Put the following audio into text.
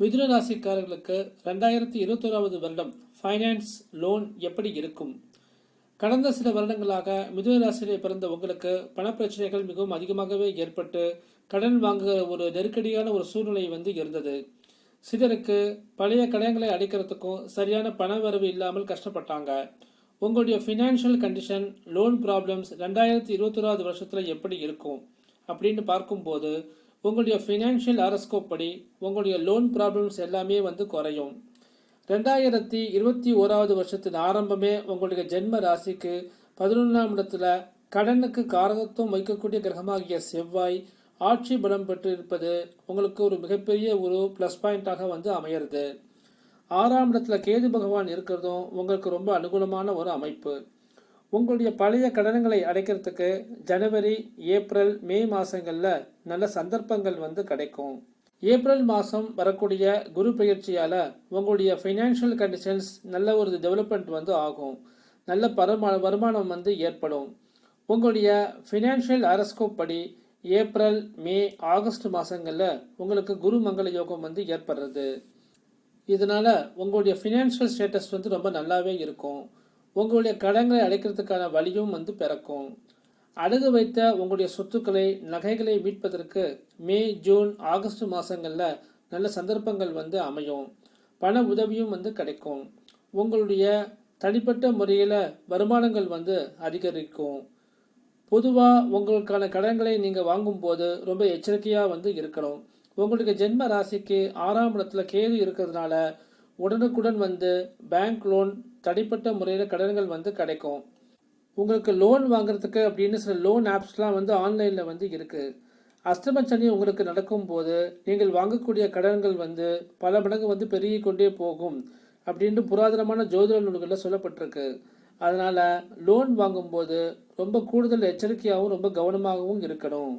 மிதுன ராசிக்காரர்களுக்கு ரெண்டாயிரத்தி இருபத்தோராவது வருடம் ஃபைனான்ஸ் லோன் எப்படி இருக்கும்? கடந்த சில வருடங்களாக மிதுன ராசியிலே பிறந்த உங்களுக்கு பணப்பிரச்சனைகள் மிகவும் அதிகமாகவே ஏற்பட்டு கடன் வாங்குகிற ஒரு நெருக்கடியான ஒரு சூழ்நிலை வந்து இருந்தது. சிலருக்கு பழைய கடன்களை அடைக்கிறதுக்கும் சரியான பண வரவு இல்லாமல் கஷ்டப்பட்டாங்க. உங்களுடைய ஃபினான்ஷியல் கண்டிஷன் லோன் ப்ராப்ளம்ஸ் ரெண்டாயிரத்தி இருபத்தொராவது வருஷத்தில் எப்படி இருக்கும்? அப்படின்னு பார்க்கும்போது உங்களுடைய ஃபினான்ஷியல் அரஸ்கோப் படி உங்களுடைய லோன் ப்ராப்ளம்ஸ் எல்லாமே வந்து குறையும். ரெண்டாயிரத்தி இருபத்தி ஓராவது வருஷத்தின் ஆரம்பமே உங்களுடைய ஜென்ம ராசிக்கு பதினொன்றாம் இடத்துல கடனுக்கு காரகத்துவம் வைக்கக்கூடிய கிரகமாகிய செவ்வாய் ஆட்சி பலம் பெற்று இருப்பது உங்களுக்கு ஒரு மிகப்பெரிய ஒரு ப்ளஸ் பாயிண்டாக வந்து அமையிறது. ஆறாம் இடத்துல கேது பகவான் இருக்கிறதும் உங்களுக்கு ரொம்ப அனுகூலமான ஒரு அமைப்பு. உங்களுடைய பழைய கடன்களை அடைக்கிறதுக்கு ஜனவரி ஏப்ரல் மே மாதங்களில் நல்ல சந்தர்ப்பங்கள் வந்து கிடைக்கும். ஏப்ரல் மாதம் வரக்கூடிய குரு பயிற்சியால் உங்களுடைய ஃபைனான்ஷியல் கண்டிஷன்ஸ் நல்ல ஒரு டெவலப்மெண்ட் வந்து ஆகும். நல்ல பரமா வருமானம் வந்து ஏற்படும். உங்களுடைய ஃபினான்ஷியல் அரஸ்கோப் படி ஏப்ரல் மே ஆகஸ்ட் மாதங்களில் உங்களுக்கு குரு மங்கள யோகம் வந்து ஏற்படுறது. இதனால் உங்களுடைய ஃபினான்ஷியல் ஸ்டேட்டஸ் வந்து ரொம்ப நல்லாவே இருக்கும். உங்களுடைய கடன்களை அடைக்கிறதுக்கான வழியும் வந்து பிறக்கும். அடகு வைத்த உங்களுடைய சொத்துக்களை நகைகளை மீட்பதற்கு மே ஜூன் ஆகஸ்ட் மாதங்களில் நல்ல சந்தர்ப்பங்கள் வந்து அமையும். பண உதவியும் வந்து கிடைக்கும். உங்களுடைய தனிப்பட்ட முறையில் வருமானங்கள் வந்து அதிகரிக்கும். பொதுவாக உங்களுக்கான கடன்களை நீங்கள் வாங்கும்போது ரொம்ப எச்சரிக்கையாக வந்து இருக்கணும். உங்களுக்கு ஜென்ம ராசிக்கு ஆறாம் இடத்துல கேது இருக்கிறதுனால உடனுக்குடன் வந்து பேங்க் லோன் தனிப்பட்ட முறையில் கடன்கள் வந்து கிடைக்கும். உங்களுக்கு லோன் வாங்குறதுக்கு அப்படின்னு சில லோன் ஆப்ஸ்லாம் வந்து ஆன்லைனில் வந்து இருக்குது அஷ்டமச்சனி உங்களுக்கு நடக்கும்போது நீங்கள் வாங்கக்கூடிய கடன்கள் வந்து பல மடங்கு வந்து பெருகி கொண்டே போகும் அப்படின்ட்டு புராதனமான ஜோதிட நூல்களில் சொல்லப்பட்டிருக்கு. அதனால் லோன் வாங்கும்போது ரொம்ப கூடுதல் எச்சரிக்கையாகவும் ரொம்ப கவனமாகவும் இருக்கணும்.